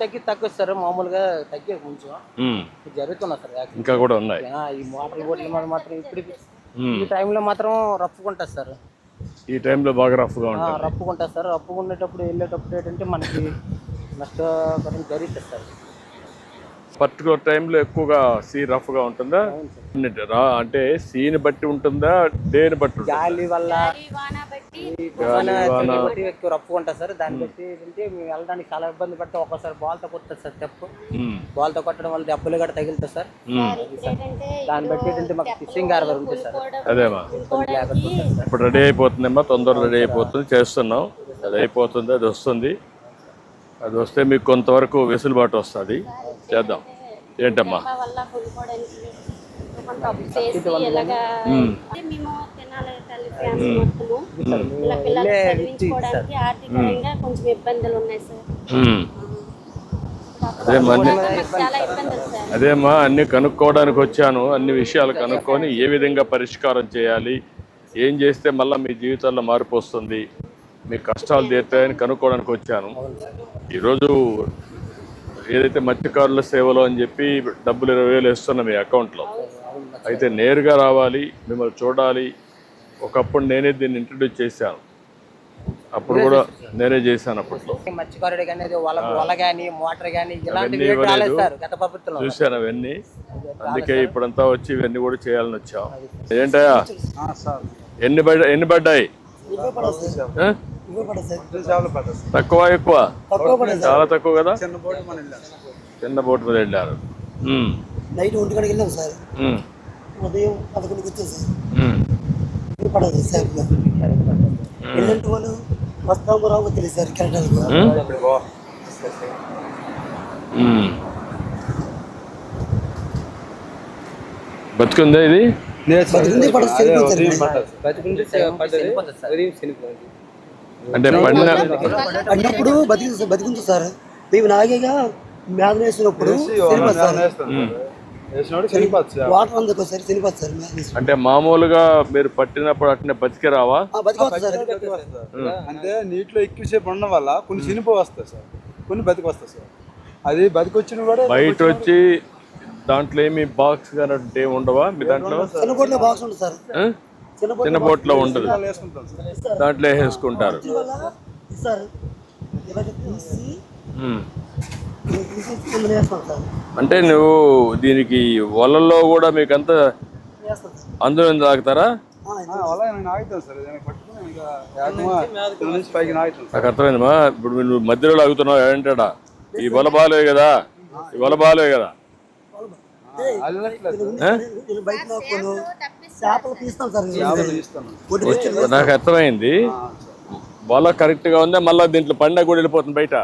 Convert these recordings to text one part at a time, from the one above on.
తగ్గి తగ్గదు సార్ మామూలుగా తగ్గే కొంచెం. జరుగుతున్నా సార్. ఇంకా కూడా ఉన్నాయి. ఈ మోటార్ బోట్ల మాత్రం ఇప్పుడు. ఈ టైంలో మాత్రం రప్పుకుంటుంది సార్. ఈ టైంలో బాగా రఫ్గా ఉంటుంది. రప్పుకుంటా సార్. రప్పుకునేటప్పుడు వెళ్ళేటప్పుడు ఏంటంటే మనకి నష్టకరం జరుగుతుంది సార్. పర్టికులర్ టైంలో ఎక్కువగా సీ రఫ్గా ఉంటుందా? అంటే సీని బట్టి ఉంటుందా డేని బట్టి ఉంటుందా? గాలి వల్ల బట్టి బట్టి ఎక్కువ రప్పుకుంటా సార్. దాన్ని బట్టి ఏంటంటే మేము వెళ్ళడానికి చాలా ఇబ్బంది పడితే ఒక్కోసారి బాల్తో కొట్టదు సార్ తెప్పు మ్మ్. బాల్తో కొట్టడం వల్ల దెబ్బలు కూడా తగులుతాయి సార్. ఏంటంటే దాన్ని బట్టి ఏంటంటే మాకు ఫిషింగ్ హార్బర్ ఉంటుంది సార్. అదేమా ఇప్పుడు రెడీ అయిపోతుందమ్మా? తొందరగా రెడీ అయిపోతుంది. చేస్తున్నాం. అది అయిపోతుంది. అది వస్తుంది. అది వస్తే మీకు కొంతవరకు వెసులుబాటు వస్తుంది. చేద్దాం. ఏంటమ్మా? మా వల్ల కొనుక్కోవడానికి కొంత అప్పు చేసి ఇలాగా అంటే మేము తినాలి తల్లి ఫ్యామిలీ మొత్తము. ఇలా పిల్లలు చదివించుకోవడానికి ఆర్థికంగా కొంచెం ఇబ్బందులు ఉన్నాయి సార్. మ్మ్. అదే మన్ని మాకు చాలా ఇబ్బందులు సార్. అదేమ్మా అన్ని కనుక్కోవడానికి వచ్చాను. అన్ని విషయాలు కనుక్కొని ఏ విధంగా పరిష్కారం చేయాలి ఏం చేస్తే మళ్ళీ మీ జీవితాల్లో మార్పు వస్తుంది మీ కష్టాలు తీరుతాయని కనుక్కోవడానికి వచ్చాను. ఈరోజు ఏదైతే మత్స్యకారుల సేవలు అని చెప్పి డబ్బులు ఇరవై వేలు వేస్తున్నాం మీ అకౌంట్లో అయితే నేరుగా రావాలి మిమ్మల్ని చూడాలి. ఒకప్పుడు నేనే దీన్ని ఇంట్రడ్యూస్ చేశాను. అప్పుడు కూడా నేనే చేశాను అప్పట్లో. చూశాను అవన్నీ. అందుకే ఇప్పుడంతా వచ్చి ఇవన్నీ కూడా చేయాలని వచ్చాం. ఏంటయ్యా ఎన్ని పడ్డా ఎన్ని పడ్డాయి? తక్కువ ఎక్కువ? చాలా తక్కువ కదా? చిన్న బోట్ మీద వెళ్ళారు నైట్ ఒంటి గంటకి వెళ్ళాం సార్. ఉమ్, ఉదయం పదకొండుకి వచ్చాం సార్. ఉమ్, ఇప్పుడు పడదు సార్ వెళ్ళంటే వాళ్ళు వస్తాము రావు తెలియదు సార్ కెనడాలకు ఉమ్. బతుకుందా ఇది? అంటే సార్ మేము నాగేగా మేధ వేసినప్పుడు సార్. వాటర్ అందుకు సార్ చనిపోతుంది సార్ మేధ వేసి అంటే మామూలుగా మీరు పట్టినప్పుడు అట్నే బతికి రావా? అంటే నీటిలో ఎక్కువసేపు ఉండడం వల్ల కొన్ని చినిపో వస్తాయి సార్. కొన్ని బతికి వస్తాయి సార్. అది బతికొచ్చిన కూడా బయట వచ్చి దాంట్లో ఏమి బాక్స్ కానీ ఏమి ఉండవా? మీ దాంట్లో? చిన్న బోట్లో ఉండదు దాంట్లో వేసుకుంటారు అంటే నువ్వు దీనికి వలల్లో కూడా మీకు అంత అందులో తాగుతారా? నాకు అర్థమైందమ్మా ఇప్పుడు నువ్వు మధ్యలో లాగుతున్నావు ఏంటాడా ఈ వల బాలే కదా. ఈ వల బాలే కదా. నాకు అర్థమైంది. వల కరెక్ట్గా ఉందా మళ్ళీ దీంట్లో పండగ కూడా వెళ్ళిపోతుంది బయట?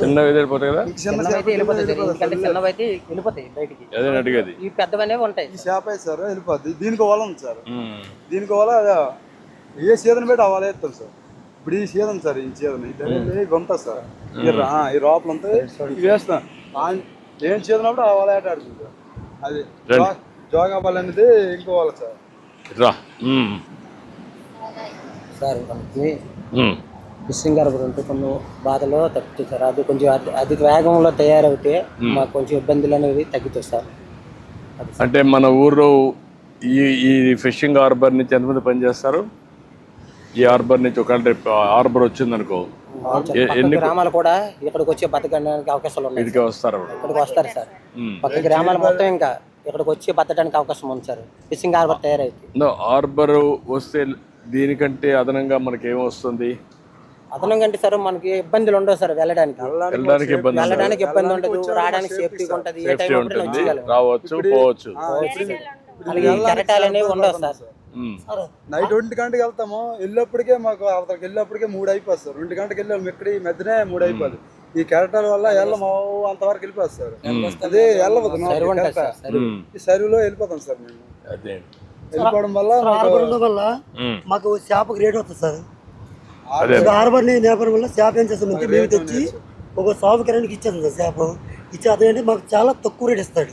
చిన్నవి వెళ్ళిపోతాయి కదా? అదే అడిగేది. ఈ పెద్దవనేవి ఉంటాయి ఈ చేప అయితే సార్ వెళ్ళిపోద్ది. దీనికి వల ఉంది సార్. దీనికి వల ఏ సీజన్ పెట్టి అవ్వాలి సార్. ఇప్పుడు ఈ సీజన్ సార్ ఈ సీజన్ ఇది ఇవి ఉంటుంది సార్. ఈ రా- ఆ, ఈ లోపల ఉంటాయి ఇవి వేస్తాం. ఆ- ఏం సీజన్ అప్పుడు ఆ వల ఆట ఆడుతుంది సార్ అది జోగా బాల్ అనేది ఇంకో వాళ్ళ సార్. రా. సార్ మనకి. ఫిషింగ్ హార్బర్ ఉంటే కొన్ని బాధలో తగ్గుతుంది సార్. అది కొంచెం అధి- అధిక వేగంలో తయారవుతే మాకు కొంచెం ఇబ్బందులు అనేవి తగ్గుతాయి సార్. అంటే మన ఊర్లో ఈ ఈ ఫిషింగ్ హార్బర్ నుంచి ఎంతమంది పనిచేస్తారు? ఈ హార్బర్ నుంచి ఒకవేళ రేపు హార్బర్ వచ్చిందనుకో ఎన్ని గ్రామాలు కూడా ఇక్కడికి వచ్చి బతకడానికి అవకాశాలు ఉన్నాయి ఇదికే వస్తారు ఇక్కడికి వస్తారు సార్. పక్క గ్రామాలు మొత్తం ఇంకా ఇక్కడికి వచ్చి బతకడానికి అవకాశం ఉంది సార్. ఫిషింగ్ హార్బర్ తయారైంది. నో, హార్బర్ వస్తే దీనికంటే అదనంగా మనకి ఏమొస్తుంది అదనంగా అంటే సార్ మనకి ఇబ్బందులు ఉండవు సార్ వెళ్ళడానికి. వెళ్ళడానికి ఇబ్బంది. వెళ్ళడానికి ఇబ్బంది ఉండదు. రావడానికి సేఫ్టీగా ఉంటది. ఏ టైం సేఫ్టీ ఉంటుంది. రావచ్చు పోవచ్చు. అలాగే కెరటాలు అనేవి ఉండవు సార్. నైట్ ఒంటి గంటకి వెళ్తాము. వెళ్ళేప్పటికే మాకు అవతలకి వెళ్ళేప్పటికే మూడు అయిపోతుంది సార్ రెండు గంటకి వెళ్ళాము. ఇక్కడ ఈ మధ్యనే మూడు అయిపోదు. ఈ కెరటాల వల్ల వెళ్ళము అంతవరకు వెళ్ళిపోతుంది సార్ అదే వెళ్ళవద్దు. ఈ సరువులో వెళ్ళిపోతాం సార్ మేము. అదే. వెళ్ళిపోవడం వల్ల వల్ల. మాకు చేపకు రేట్ వస్తుంది సార్. హార్బర్ నేపథ్యం వల్ల చేప ఏం చేస్తామంటే మేము తెచ్చి ఒక సాగు కిరానికి ఇచ్చేస్తాం సార్ చేప. ఇచ్చి అతనంటే మాకు చాలా తక్కువ రేట్ ఇస్తాడు.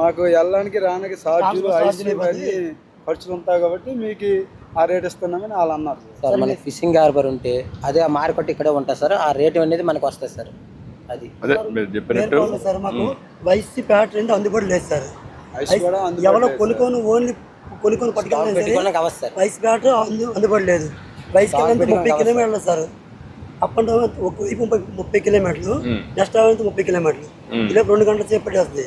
మాకు వెళ్ళడానికి రానికి ఛార్జీలు ఐసీలు ఇవ్వాలి. కానీ ఖర్చులు ఉంటాయి కాబట్టి మీకు ఆ రేట్ ఇస్తున్నామని వాళ్ళు అన్నారు. సార్. మనకి ఫిషింగ్ హార్బర్ ఉంటే అదే ఆ మార్కెట్ ఇక్కడే ఉంటుంది సార్ ఆ రేటు అనేది మనకు వస్తుంది సార్ అది. చెప్పినట్టు. సార్ మాకు వైసీ ప్యాట్ రెండు అందుబాటులో లేదు సార్. ఐస్ కూడా అందుబాటులో ఎవరో కొనుక్కొని ఓన్లీ కొనుక్కొని పట్టుకెళ్ళలేదు సరే వైస్ అందు అందుబాటులో లేదు. వైస్ ముప్పై కిలోమీటర్లు సార్. అప్ అండ్ డౌన్ ఒకవైపు ముప్పై కిలోమీటర్లు నెక్స్ట్ ముప్పై కిలోమీటర్లు. ఇలా రెండు గంటల సేపు పట్టేస్తుంది.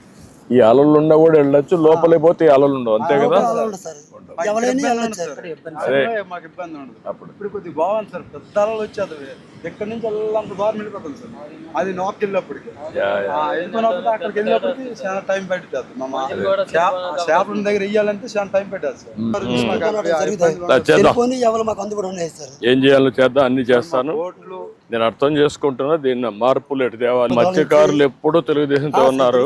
ఈ అలలు ఉన్నా కూడా వెళ్ళొచ్చు. లోపలికి పోతే ఈ అలలు ఉండవు. అంతే కదా? అదే. మాకు ఇబ్బంది ఉండదు. అప్పుడు. ఇప్పుడు కొద్దిగా బాగుంది సార్. పెద్ద అలలు వచ్చేది ఎక్కడి నుంచి దూరం వెళ్ళిపోతుంది సార్. అది నార్త్ వెళ్ళినప్పటికి అక్కడికి వెళ్ళినప్పటికి చాలా టైం మా మా చేపల దగ్గర వెయ్యాలంటే చాలా టైం పెట్టాలి సార్. ఏం చేయాలో చేద్దాం. అన్ని చేస్తాను. నేను అర్థం చేసుకుంటున్నా దీన్ని మార్పులు ఎటు తేవాలి? మత్స్యకారులు ఎప్పుడూ తెలుగుదేశంతో ఉన్నారు.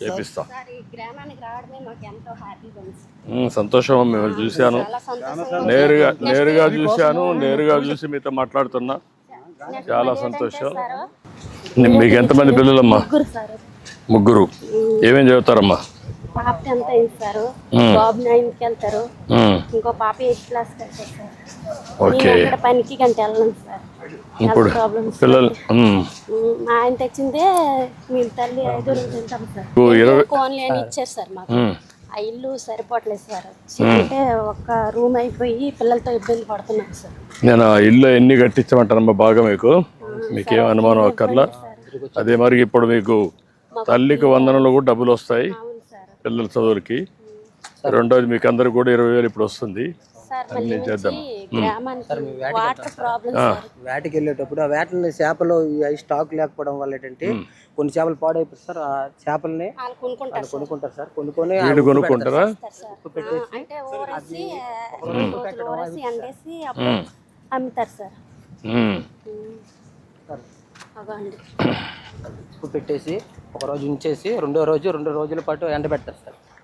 చేపిస్తాం. ఎంతో సంతోషం మిమ్మల్ని చూశాను. నేరుగా నేరుగా చూశాను నేరుగా చూసి మీతో మాట్లాడుతున్నా. చాలా సంతోషం. మీకు ఎంతమంది పిల్లలమ్మా? ముగ్గురు సార్. ముగ్గురు. ఏమేం చదువుతారమ్మా? పాప టెన్త్ అయింది సార్. బాబు నైన్కి వెళ్తారు. ఇంకో పాప ఎయిత్ క్లాస్ వెళ్తారు ఓకే. పనికి గంట వెళ్ళను సార్. ఇప్పుడు పిల్లలు మా ఆయన తెచ్చిందే మీ తల్లి ఐదు తింటాం సార్. కోన్లీ అని ఇచ్చారు సార్ మాకు. ఆ ఇల్లు సరిపోవట్లేదు సార్. అంటే ఒక రూమ్ అయిపోయి పిల్లలతో ఇబ్బంది పడుతున్నాం సార్. నేను ఆ ఇల్లు ఎన్ని కట్టించమంటానమ్మా బాగా మీకు? మీకేం అనుమానం అక్కర్లా? అదే మరి ఇప్పుడు మీకు తల్లికి వందనలు కూడా డబ్బులు వస్తాయి పిల్లల చదువులకి. రెండోది మీకు అందరికి కూడా ఇరవై వేలు ఇప్పుడు వస్తుంది. మళ్ళీ నుంచి గ్రామానికి వాటర్ ప్రాబ్లమ్ సార్. వేటకి వెళ్ళేటప్పుడు ఆ వేటని చేపలు ఈ స్టాక్ లేకపోవడం వల్ల ఏంటంటే కొన్ని చేపలు పాడైపోతాయి సార్ ఆ చేపల్ని కొనుక్కుంటారు సార్. కొనుక్కొని కొనుక్కుంటారా? అంటే అమ్ముతారు సార్. పెట్టేసి ఒక రోజు ఉంచేసి రెండో రోజు రెండు రోజుల పాటు ఎండబెడతారు సార్.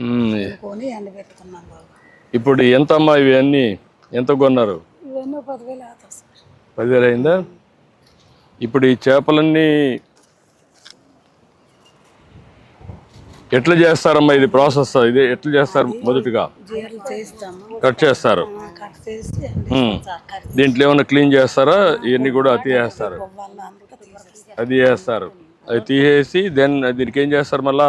ఉమ్. ఇప్పుడు ఎంత అమ్మా ఇవి అన్ని ఎంత కొన్నారు? పదివేలు అయిందా? ఇప్పుడు ఈ చేపలన్నీ ఎట్లా చేస్తారమ్మా ఇది ప్రాసెస్? ఇది ఎట్లా చేస్తారు మొదటిగా? కట్ చేస్తారు. దీంట్లో ఏమైనా క్లీన్ చేస్తారా? ఇవన్నీ కూడా తీసేస్తారు అది చేస్తారు. అది తీసేసి దెన్ దీనికి ఏం చేస్తారు మళ్ళా?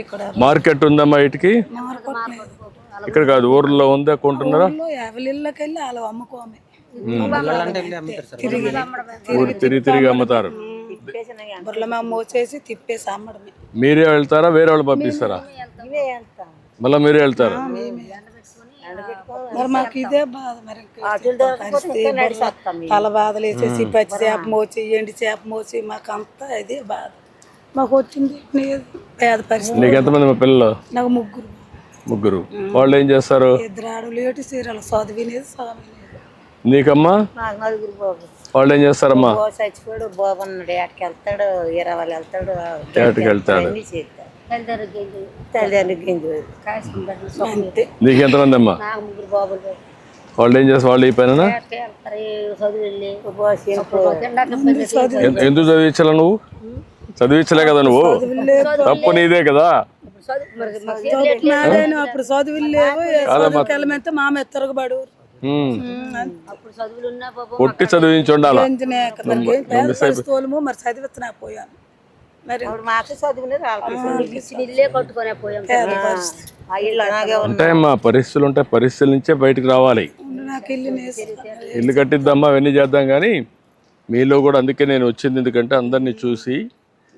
ఇక్కడ మార్కెట్ ఉందమ్మా ఇటుకి? ఇక్కడ కాదు ఊర్లో ఉందా కొంటున్నారా ఊళ్ళో ఎవరిళ్ళకి వెళ్ళి వాళ్ళు అమ్ముకోమే అంటే వెళ్ళి అమ్ముతారు సార్. ఊరు తిరిగి తిరిగి అమ్ముతారు. మీరే వెళ్తారా వేరే వాళ్ళు పంపిస్తారా? మళ్ళీ మీరే వెళ్తారు? మరి మాకు ఇదే బాధ మరి. తల బాధలు వేసేసి పచ్చి చేప మోచి ఎండి చేప మోచి మాకు అంతా ఇదే బాధ. మాకు వచ్చింది. పేద పరిస్థితి. నీకు ఎంతమంది మా పిల్లలు? నాకు ముగ్గురు. ముగ్గురు. వాళ్ళు ఏం చేస్తారు? ఇద్దరు ఆడలు ఏటి చీరలు చదివినేది చదివినేది నీకమ్మా? నాకు నలుగురు బాబు వాళ్ళు ఏం చేస్తారమ్మా? బాబు చచ్చిపోయాడు బాబు అన్నాడు ఏటకి వెళ్తాడు ఇరవై వాళ్ళు వెళ్తాడు ఏటకి వెళ్తాడు? అన్నీ చేస్తాడు. అంతే. నీకు ఎంతమంది అమ్మా? నాకు ముగ్గురు బాబులు. వాళ్ళు ఏం చేస్తారు? వాళ్ళు ఈ పైన? ఎందుకు చదివించాలా నువ్వు? చదివించలే కదా నువ్వు? తప్పు నీదే కదా? అప్పుడు చదువులు లేవు పొట్టి చదివించి ఉండాలా మరి చదివిస్తున్నా పోయాను. ఉంటాయమ్మా పరిస్థితులు ఉంటాయి. పరిస్థితుల నుంచే బయటికి రావాలి. నాకు ఇల్లు నేసి ఇల్లు కట్టిద్దామా? అవన్నీ చేద్దాం కానీ మీలో కూడా అందుకే నేను వచ్చింది. ఎందుకంటే అందరినీ చూసి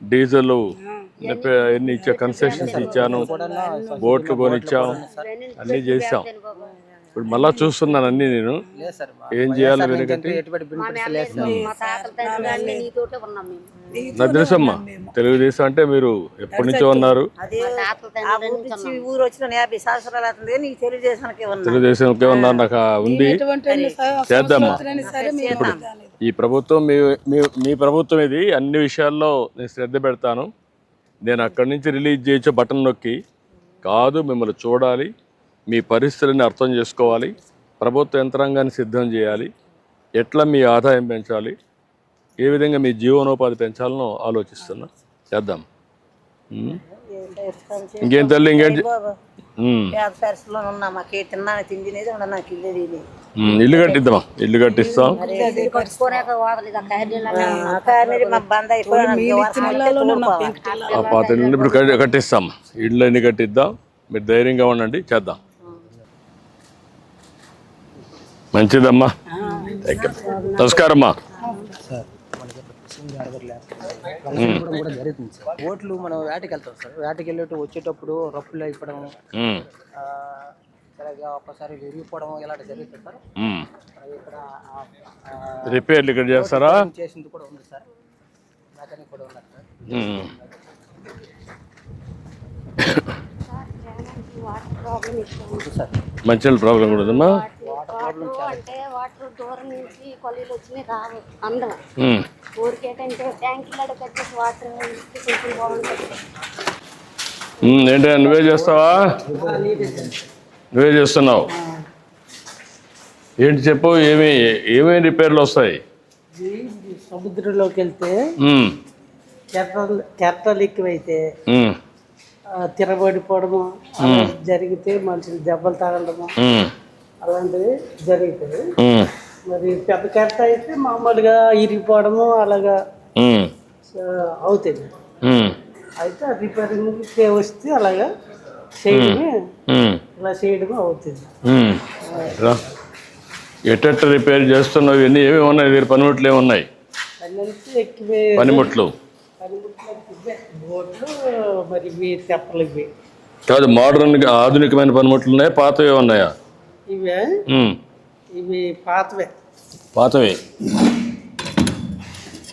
డీజిల్ ఎన్ని ఇచ్చా కన్సెషన్స్ ఇచ్చాను బోట్లు కొనిచ్చాం అన్నీ చేసాం ఇప్పుడు మళ్ళా చూస్తున్నాను అన్నీ నేను. ఏం చేయాలి వెనుకటి? నాకు తెలుసమ్మా తెలుగుదేశం అంటే మీరు ఎప్పటి నుంచో ఉన్నారు. తెలుగుదేశంకే ఉన్నారు నాకు ఉంది. చేద్దామా? కాలేదు. ఈ ప్రభుత్వం మీ మీ మీ ప్రభుత్వం ఇది. అన్ని విషయాల్లో నేను శ్రద్ధ పెడతాను. నేను అక్కడి నుంచి రిలీజ్ చేయొచ్చు బటన్ నొక్కి. కాదు మిమ్మల్ని చూడాలి. మీ పరిస్థితులని అర్థం చేసుకోవాలి. ప్రభుత్వ యంత్రాంగాన్ని సిద్ధం చేయాలి. ఎట్లా మీ ఆదాయం పెంచాలి? ఏ విధంగా మీ జీవనోపాధి పెంచాలనో ఆలోచిస్తున్నా. చేద్దాం. ఇంకేం తల్లి ఇంకేం పేద పరిస్థితుల్లో ఉన్నా మాకు ఏ తిన్నాను తిండినేది ఉండ నాకు ఇల్లు ఉమ్, ఇల్లు కట్టిద్దామా ఇల్లు కట్టిస్తాం. ఆ పాత ఇల్లు ఇప్పుడు కట్టి- కట్టిస్తాం. ఇళ్ళు అన్ని కట్టిద్దాం. మీరు ధైర్యంగా ఉండండి చేద్దాం. మంచిదమ్మా. నమస్కారం అమ్మా కూడా జరుగుతుంది సార్ ఓట్లు మనం వేటకి వెళ్తాం సార్ వేటకి వెళ్ళేటప్పుడు వచ్చేటప్పుడు రప్పులు అయిపోవడం ఉమ్, ఆ, విరిగిపోవడం ఇలాంటి జరుగుతుంది సార్ ఇక్కడ ఆ- ఆ రిపేర్లు ఇక్కడ చేస్తారా? చేసింది కూడా ఉంది సార్ మెకానిక్ కూడా ఉన్నారు సార్ ఉమ్. వాటర్ ప్రాబ్లం ఎక్కువ ఉంది సార్ మంచినీళ్ళ ప్రాబ్లం కూడా ఉందమ్మా. అంటే వాటర్ దూరం నుంచి కొలీలు వచ్చి రావు అందం. ఊరికేటంటే ట్యాంకీలో కట్టేసి వాటర్ కొంచెం బాగుంటుంది ఉమ్, ఏంటి నువ్వే చేస్తావా? నువ్వే చేస్తున్నావు. ఏంటి చెప్పు ఏమి ఏమేమి రిపేర్లు వస్తాయి? సముద్రంలోకి వెళ్తే కెరటాలు కెరటాలు ఎక్కువైతే అలా జరిగితే మనుషులు దెబ్బలు తగలడము అలాంటివి జరుగుతుంది. మరి పెద్ద కెరట అయితే మామూలుగా ఇరిగిపోవడము అలాగా అవుతుంది. అయితే రిపేరింగ్ వస్తే అలాగా చేయడమే ఇలా చేయడమే అవుతుంది. ఎట్టెట్ట రిపేర్ చేస్తున్నావు ఇవన్నీ ఏమి ఉన్నాయి? వీరి పనిముట్లు ఏమి ఉన్నాయి పనిముట్లు. బోట్లు మరి ఇవి తెప్పలు ఇవి. కాదు మోడర్న్ ఆధునికమైన పనిముట్లు ఉన్నాయా పాతవే ఉన్నాయా? ఇవే? ఇవి పాతవే. పాతవే.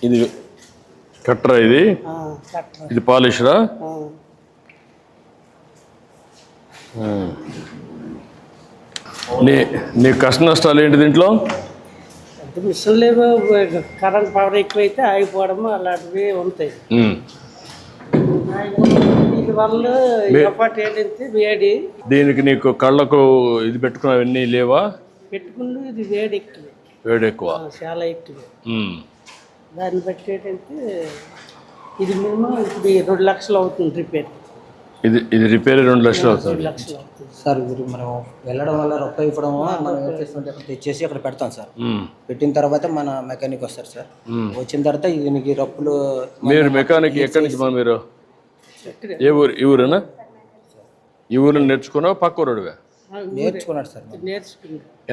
ఇది కట్టరా ఇది? ఇది పాలిష్రా. నీ నీ కష్ట నష్టాలు ఏంటి దీంట్లో? మిషన్ లేవు కరెంట్ పవర్ ఎక్కువైతే ఆగిపోవడము అలాంటివి ఉంటాయి ఉమ్. వీటి వల్ల ఏర్పాటు ఏంటంటే వేడి దీనికి నీకు కళ్ళకు ఇది పెట్టుకున్నవన్నీ లేవా? పెట్టుకుని ఇది వేడి ఎక్కువ. వేడి ఎక్కువ. చాలా ఎక్కువ. దాన్ని బట్టి ఏంటంటే ఇది మినిమం ఈ రెండు లక్షలు అవుతుంది రిపేర్. ఇది ఇది రిపేర్ రెండు లక్షలు అవుతుంది. లక్షలు అవుతుంది. సార్ ఇది మనం వెళ్ళడం వల్ల రొక్క ఇవ్వడం మనం తెచ్చేసి అక్కడ పెడతాం సార్. పెట్టిన తర్వాత మన మెకానిక్ వస్తారు సార్. వచ్చిన తర్వాత దీనికి రప్పులు మీరు మెకానిక్ ఎక్కడి నుంచి మా మీరు? ఏ ఊరు? ఈ ఊరేనా? ఈ ఊరు నేర్చుకున్నావు? పక్క ఊరుడివే? నేర్చుకున్నాడు సార్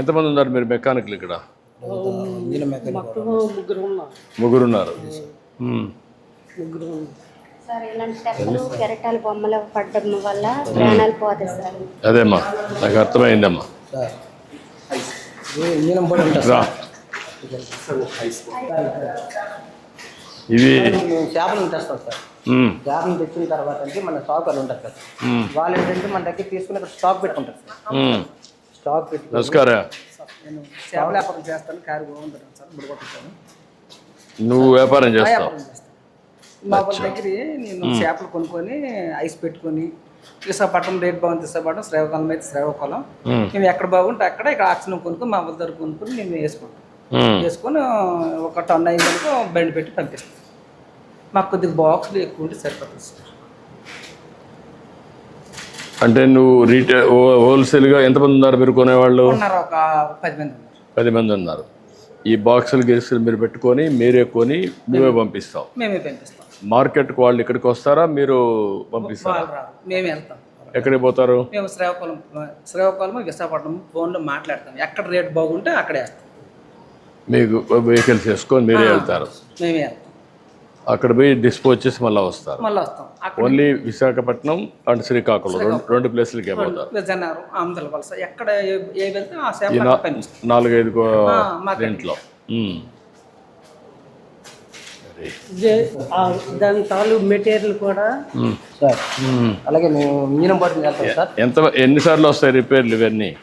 ఎంతమంది ఉన్నారు మీరు మెకానిక్లు ఇక్కడ? ముగ్గురు ఉన్నాం ముగ్గురు ఉన్నారు. అదేమ్మా నాకు అర్థమైందమ్మా. సార్ ఇది రా. ఇవి చేపలను తెస్తాం సార్. చేపలను తెచ్చిన తర్వాత అంటే మన స్టాక్ వాళ్ళు ఉంటారు సార్. వాళ్ళు ఏంటంటే మన దగ్గర తీసుకుని అక్కడ స్టాక్ పెట్టుకుంటారు సార్. స్టాక్ పెట్టుకుని నమస్కారం. నేను చేపల వ్యాపారం చేస్తాను కారు బాగుంటాను సార్ బుడగొట్టుతాను నువ్వు వ్యాపారం చేస్తావు? వ్యాపారం చేస్తాను. మా వాళ్ళ దగ్గర నేను చేపలు కొనుక్కొని ఐస్ పెట్టుకొని విశాఖపట్నం రేట్ బాగుంది విశాఖపట్నం శ్రీకాకుళం అయితే శ్రీకాకుళం. మేము. ఎక్కడ బాగుంటే అక్కడ ఇక్కడ ఆక్సిజన్ కొనుక్కొని మా వాళ్ళ దగ్గర కొనుక్కొని మేము వేసుకుంటాం. వేసుకొని ఒక టన్ అయిందనుకో బండి పెట్టి పంపిస్తాం. మాకు కొద్దిగా బాక్సులు ఎక్కువ ఉంటే సరిపోతుంది సార్. అంటే నువ్వు రీటైల్ హోల్సేల్గా ఎంతమంది ఉన్నారు మీరు కొనేవాళ్ళు? ఉన్నారు ఒక పది మంది ఉన్నారు. పది మంది ఉన్నారు. ఈ బాక్సులు గీసులు మీరు పెట్టుకొని మీరే కొని మేమే పంపిస్తాం. మేమే పంపిస్తాం. మార్కెట్కి వాళ్ళు ఇక్కడికి వస్తారా? మీరు పంపిస్తారా? వాళ్ళు రారు. మేమే వెళ్తాం. ఎక్కడికి పోతారు? మేము శ్రీకాకుళం శ్రీకాకుళం విశాఖపట్నం ఫోన్లో మాట్లాడతాం. ఎక్కడ రేట్ బాగుంటే అక్కడే వేస్తాం. మీకు వెహికల్స్ వేసుకొని మీరే వెళ్తారు. మేమే వెళ్తాం. అక్కడ పోయి డిస్పోజ్ చేసి మళ్ళీ వస్తారు. మళ్ళీ వస్తాం. అక్కడ ఓన్లీ విశాఖపట్నం అండ్ శ్రీకాకుళం. రెండు ప్లేసులకే విజయనగరం వలస. ఎక్కడ ఏ- వెళ్తే ఆ నాలుగైదు. దాని తాలూ మెటీరియల్ కూడా. సార్. అలాగే మేము బోర్డు వెళ్తాం సార్. ఎంత ఎన్నిసార్లు వస్తాయి రిపేర్లు ఇవన్నీ?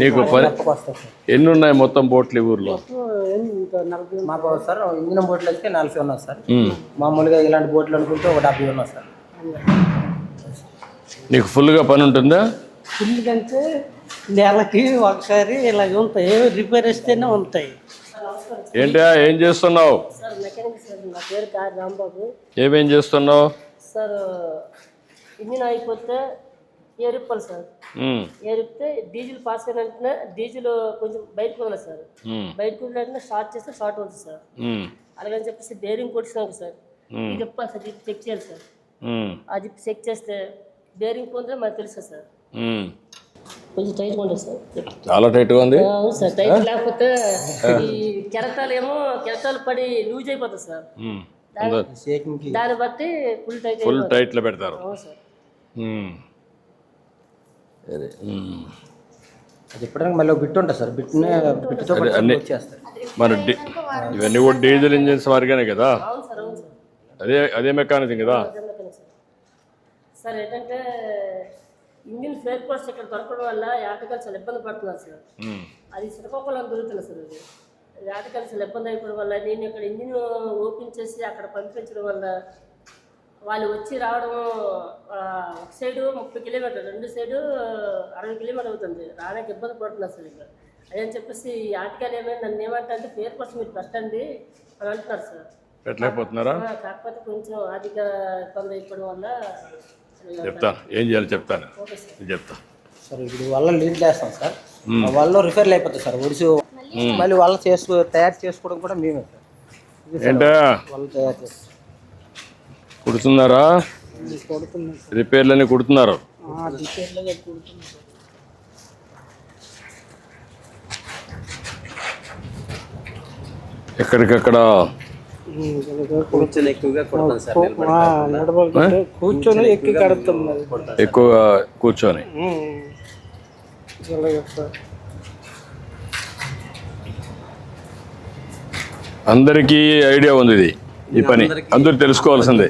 నీకు పని ఎన్ని ఉన్నాయి మొత్తం బోట్లు ఈ ఊర్లో? నలభై మాకు సార్ ఇంజిన్ బోట్లు అయితే నలభై ఉన్నాయి సార్. మామూలుగా ఇలాంటి బోట్లు అనుకుంటే ఒక డెబ్బై ఉన్నాయి సార్. నీకు ఫుల్గా పని ఉంటుందా? ఫుల్ కంటే నెలకి ఒకసారి ఇలాగ ఉంటాయి. రిపేర్ వస్తేనే ఉంటాయి. ఏంటా ఏం చేస్తున్నావు? సార్ మెకానిక్ సార్ నా పేరు కార్ రాంబాబు. ఏమేం చేస్తున్నావు? సార్ ఇంజిన్ అయిపోతే ఎరుపాలి సార్. ఎరిపితే డీజిల్ పాస్ అయిన వెంటనే డీజిల్ కొంచెం బయటకు వదలదు సార్. బయటకు వెంటనే స్టార్ట్ చేస్తే స్టార్ట్ అవుతుంది సార్. అలాగని చెప్పేసి బేరింగ్ కొట్టినాక సార్. చెప్పాలి సార్ జిప్ చెక్ చేయాలి సార్. ఆ జిప్ చెక్ చేస్తే బేరింగ్ పొందితే మనకు తెలుసు సార్. కొంచెం టైట్గా ఉంటుంది సార్. చాలా టైట్గా ఉంది. అవును సార్ టైట్ లేకపోతే ఈ కెరటాలు ఏమో కెరటాలు పడి లూజ్ అయిపోతుంది సార్. దాన్ని బట్టి ఫుల్ టైట్ ఫుల్ టైట్లో పెడతారు. అవును సార్. ఉమ్. అది ఇప్పటికి మళ్ళీ ఒక బిట్ ఉంటుంది సార్. బిట్నే బిట్తో అదే అన్ని వచ్చేస్తారు మన డి ఇవన్నీ కూడా డీజిల్ ఇంజిన్స్ వారిగానే కదా? అవును సార్ అవును సార్. అదే అదే మెకానిజం కదా? అదే సార్. సార్ ఏంటంటే ఇండియన్ ఫేర్ కోర్స్ ఇక్కడ దొరకడం వల్ల ఆటగాళ్ళు చాలా ఇబ్బంది పడుతున్నారు సార్. ఉమ్. అది శ్రీకాకుళం దొరుకుతుంది సార్ అది. ఆటగాళ్ళు చాలా ఇబ్బంది అయిపోవడం వల్ల నేను ఇక్కడ ఇంజిన్ ఓపెన్ చేసి అక్కడ పంపించడం వల్ల వాళ్ళు వచ్చి రావడం ఒక సైడు ముప్పై కిలోమీటర్ రెండు సైడు అరవై కిలోమీటర్ అవుతుంది. రావడానికి ఇబ్బంది పడుతున్నారు సార్ ఇక్కడ అదని చెప్పేసి ఈ ఆటగాళ్ళు ఏమైనా నన్ను ఏమంటే ఫేర్ కోర్స్ మీరు పెట్టండి అని అంటున్నారు సార్. పెట్టలేకపోతున్నారా? కాకపోతే కొంచెం ఆర్థిక ఇబ్బంది అయిపోవడం వల్ల చెప్తాను. ఏం చేయాలి చెప్తాను. చెప్తా. సార్ ఇప్పుడు వల్ల లీడ్ వేస్తాం సార్. వాళ్ళు రిఫర్లు అయిపోతుంది సార్ ఒడిసి మళ్ళీ వాళ్ళు చేసుకో తయారు చేసుకోవడం కూడా మేమే సార్. ఏంటా? వాళ్ళు తయారు చేస్తాం. కుడుతున్నారా? రిపేర్లన్నీ కుడుతున్నారు. ఎక్కడికక్కడ? కూర్చొని ఎక్కువగా కొడతాం సార్. కూర్చొని ఎక్కి కడుతాం ఎక్కువగా కూర్చొని. అందరికీ ఐడియా ఉంది ఇది. ఈ పని. అందరూ తెలుసుకోవాల్సిందే.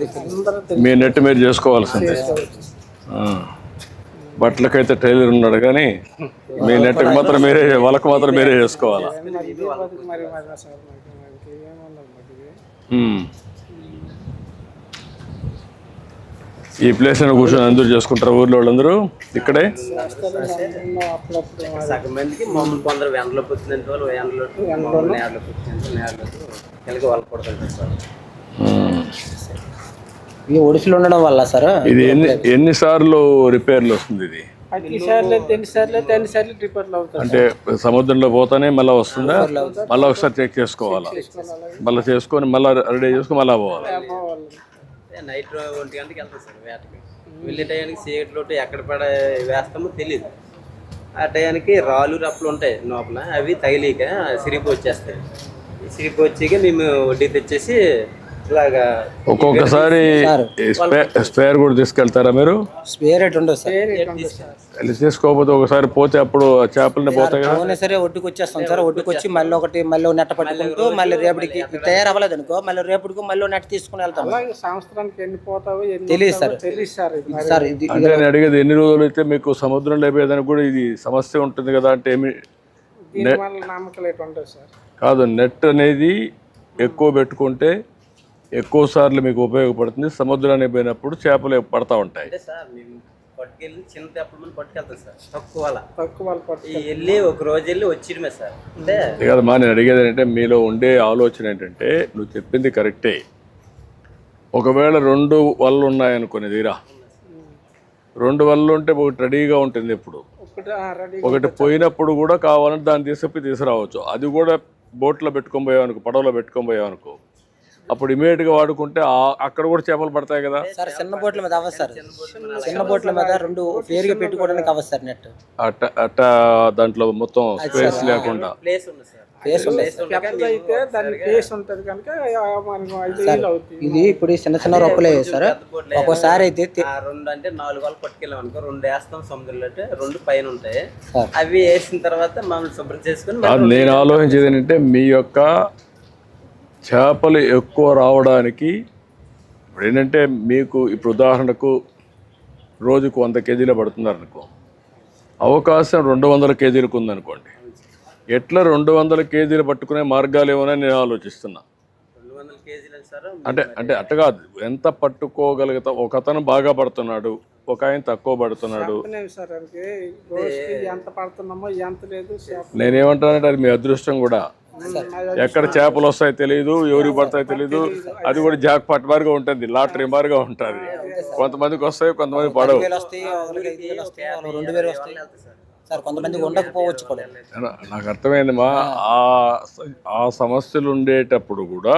మీ నెట్ మీరు చేసుకోవాల్సిందే. బట్టలకైతే టైలర్ ఉన్నాడు కానీ మీ నెట్కి మాత్రం మీరే వాళ్ళకు మాత్రం మీరే చేసుకోవాలా? ఈ ప్లేస్ అని కూర్చొని అందరూ చేసుకుంటారు? ఊర్లో వాళ్ళందరూ? ఇక్కడే? ఒడిసిలు ఉండడం వల్ల సార్? ఇది ఎన్ని ఎన్నిసార్లు రిపేర్లు వస్తుంది ఇది? అంటే సముద్రంలో పోతానే మళ్ళీ వస్తుందా? మళ్ళీ ఒకసారి చెక్ చేసుకోవాలా? మళ్ళీ చేసుకొని మళ్ళీ రెడీ చేసుకొని మళ్ళీ పోవాలి. నైట్ ఒంటి గంటకి వెళ్తాం సార్ వేటకి. వెళ్ళే టయానికి చీకట్లో ఎక్కడ పడ వేస్తామో తెలియదు ఆ టయానికి రాళ్ళు రప్పలు ఉంటాయి లోపల అవి తగిలిక సిరిపి వచ్చేస్తాయి. సిరిపి వచ్చాక మేము వడ్డీ తెచ్చేసి ఒక్కొక్కసారి స్పే- స్పేర్ కూడా తీసుకెళ్తారా మీరు? స్పేర్ రేట్ ఉండదు సార్. తీసుకోకపోతే ఒకసారి పోతే అప్పుడు ఆ చేపలనే పోతాయి కదా? సరే ఒడ్డుకు వచ్చేస్తాం సార్. ఒడ్డుకు వచ్చి మళ్ళీ ఒకటి మళ్ళీ నెట్ట పట్టుకుంటూ మళ్ళీ రేపటికి తయారవ్వలేదు అనుకో మళ్ళీ రేపటికి మళ్ళీ ఓ నెట్ట తీసుకుని వెళ్తాం. సంవత్సరానికి ఎన్ని పోతావు ఎన్ని తెలియదు సార్. తెలియదు సార్ అంటే నేను అడిగేది ఎన్ని రోజులు అయితే మీకు సముద్రం లేపేదానికి కూడా ఇది సమస్య ఉంటుంది కదా అంటే ఏమి? ఎటు కాదు నెట్ అనేది ఎక్కువ పెట్టుకుంటే ఎక్కువ సార్లు మీకు ఉపయోగపడుతుంది. సముద్రానికి పోయినప్పుడు చేపలు పడతా ఉంటాయి. పట్టుకెళ్ళి చిన్న తెప్పల మంది పట్టుకెళ్తాం సార్. తక్కువ తక్కువ వాళ్ళు ఒక రోజు వెళ్ళి వచ్చిడమే సార్. అంటే కదమ్మా నేను అడిగేది ఏంటంటే మీలో ఉండే ఆలోచన ఏంటంటే నువ్వు చెప్పింది కరెక్టే. ఒకవేళ రెండు వల్లు ఉన్నాయనుకునే తీరా రెండు వల్లు ఉంటే ఒకటి రెడీగా ఉంటుంది ఎప్పుడు. ఒకటి రెడీ ఒకటి పోయినప్పుడు కూడా కావాలంటే దాన్ని తీసుకుపోయి తీసుకురావచ్చు. అది కూడా బోట్లో పెట్టుకొని పోయావనుకో పడవలో పెట్టుకొని పోయావనుకో. అప్పుడు ఇమీడియట్గా వాడుకుంటే ఆ- అక్కడ కూడా చేపలు పడతాయి కదా. సార్ చిన్న బోట్ల మీద అవ్వదు సార్. చిన్న బోట్ల మీద రెండు పేరుగా పెట్టుకోవడానికి అవ్వదు సార్ నెట్ అట్ట అట్ట దాంట్లో మొత్తం స్పేస్ లేకుండా. ఇది ఇప్పుడు చిన్న చిన్న రొక్కలే సార్. ఒక్కోసారి అయితే రెండు అంటే నాలుగు వాళ్ళు పట్టుకెళ్ళాం అనుకో రెండు వేస్తాం సముద్రంలో అంటే రెండు పైన ఉంటాయి. అవి వేసిన తర్వాత మమ్మల్ని శుభ్రం చేసుకుని నేను ఆలోచించేది ఏంటంటే మీ యొక్క చేపలు ఎక్కువ రావడానికి ఇప్పుడు ఏంటంటే మీకు ఇప్పుడు ఉదాహరణకు రోజుకు వంద కేజీలు పడుతున్నారు అనుకో. అవకాశం రెండు వందల కేజీలకు ఉందనుకోండి. ఎట్లా రెండు వందల కేజీలు పట్టుకునే మార్గాలు ఏమోనని నేను ఆలోచిస్తున్నా. అంటే అంటే అట్ట కాదు. ఎంత పట్టుకోగలుగుతా ఒక అతను బాగా పడుతున్నాడు ఒక ఆయన తక్కువ పడుతున్నాడు. నేనేమంటానంటే అది మీ అదృష్టం కూడా. ఎక్కడ చేపలు వస్తాయో తెలియదు ఎవరికి పడతాయో తెలియదు అది కూడా జాక్ పట్ మారిగా ఉంటుంది లాటరీ మారిగా ఉంటుంది. కొంతమందికి వస్తాయి కొంతమంది పడవు. నాకు అర్థమైందమ్మా ఆ ఆ సమస్యలు ఉండేటప్పుడు కూడా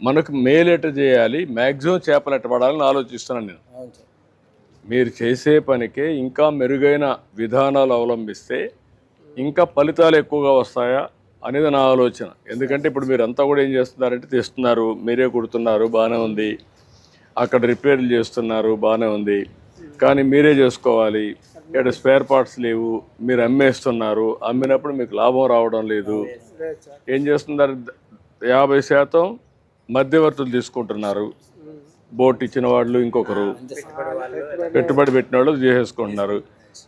మనకు మేలేట చేయాలి మ్యాక్సిమం చేపలు ఎట్ట పడాలని ఆలోచిస్తున్నాను నేను. మీరు చేసే పనికే ఇంకా మెరుగైన విధానాలు అవలంబిస్తే ఇంకా ఫలితాలు ఎక్కువగా వస్తాయా? అనేది నా ఆలోచన. ఎందుకంటే ఇప్పుడు మీరు అంతా కూడా ఏం చేస్తున్నారంటే తెస్తున్నారు మీరే కుడుతున్నారు బాగానే ఉంది. అక్కడ రిపేర్లు చేస్తున్నారు బాగానే ఉంది. కానీ మీరే చేసుకోవాలి. ఇక్కడ స్పేర్ పార్ట్స్ లేవు మీరు అమ్మేస్తున్నారు. అమ్మినప్పుడు మీకు లాభం రావడం లేదు. ఏం చేస్తున్నారు? యాభై శాతం మధ్యవర్తులు తీసుకుంటున్నారు. బోట్ ఇచ్చిన వాళ్ళు ఇంకొకరు. పెట్టుబడి పెట్టిన వాళ్ళు చేసేసుకుంటున్నారు.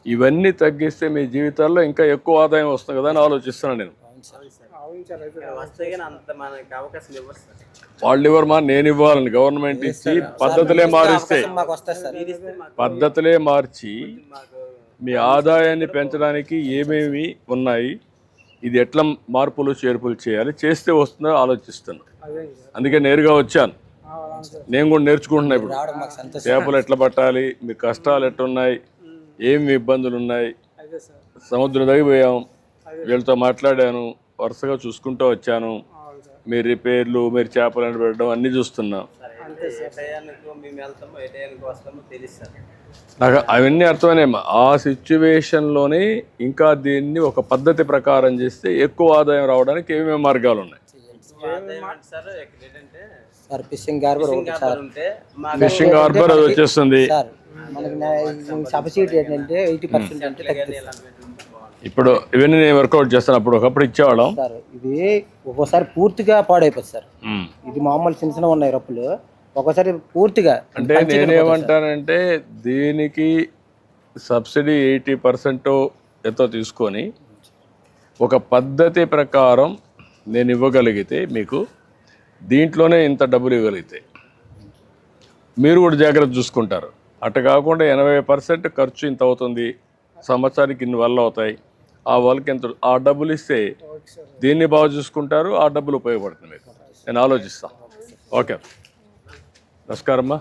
ఇవన్నీ తగ్గిస్తే మీ జీవితాల్లో ఇంకా ఎక్కువ ఆదాయం వస్తుంది కదా అని ఆలోచిస్తున్నాను నేను. వాళ్ళు ఇవ్వరు మా నేను ఇవ్వాలని గవర్నమెంట్ ఇచ్చి పద్ధతులే మారిస్తే పద్ధతులే మార్చి మీ ఆదాయాన్ని పెంచడానికి ఏమేమి ఉన్నాయి ఇది ఎట్లా మార్పులు చేర్పులు చేయాలి చేస్తే వస్తుందో ఆలోచిస్తున్నాను అందుకే నేరుగా వచ్చాను. నేను కూడా నేర్చుకుంటున్నా ఇప్పుడు. చేపలు ఎట్లా పట్టాలి మీ కష్టాలు ఎట్లున్నాయి ఏమి ఇబ్బందులు ఉన్నాయి సముద్రం తగ్గిపోయాం వీళ్ళతో మాట్లాడాను వరుసగా చూసుకుంటూ వచ్చాను. మీ రిపేర్లు మీరు చేపలను పెట్టడం అన్నీ చూస్తున్నాం. నాకు అవన్నీ అర్థమైనాయమ్మా ఆ సిచ్యువేషన్లోనే ఇంకా దీన్ని ఒక పద్ధతి ప్రకారం చేస్తే ఎక్కువ ఆదాయం రావడానికి ఏమేమి మార్గాలు ఉన్నాయి? సార్ ఫిషింగ్ హార్బర్ అది వచ్చేస్తుంది. సార్ మనకి సబ్సిడీ ఏంటంటే ఎయిటీ పర్సెంట్ అంటే తగ్గుతుంది ఇప్పుడు ఇవన్నీ నేను వర్కౌట్ చేస్తాను. అప్పుడు ఒకప్పుడు ఇచ్చేవాళ్ళం. సార్ ఇది ఒక్కోసారి పూర్తిగా పాడైపోతుంది సార్. ఇది మామూలు చిన్న చిన్న ఉన్నాయి రప్పులు. ఒక్కోసారి పూర్తిగా అంటే నేనేమంటానంటే దీనికి సబ్సిడీ ఎయిటీ పర్సెంట్ ఎంతో తీసుకొని ఒక పద్ధతి ప్రకారం నేను ఇవ్వగలిగితే మీకు దీంట్లోనే ఇంత డబ్బులు ఇవ్వగలిగితే మీరు కూడా జాగ్రత్త చూసుకుంటారు. అటు కాకుండా ఎనభై పర్సెంట్ ఖర్చు ఇంత అవుతుంది. సంవత్సరానికి ఇన్ని వల్ల అవుతాయి. ఆ వాళ్ళకి ఎంత ఆ డబ్బులు ఇస్తే దీన్ని బాగా చూసుకుంటారు ఆ డబ్బులు ఉపయోగపడుతుంది మీకు నేను ఆలోచిస్తాను ఓకే. నమస్కారమ్మా.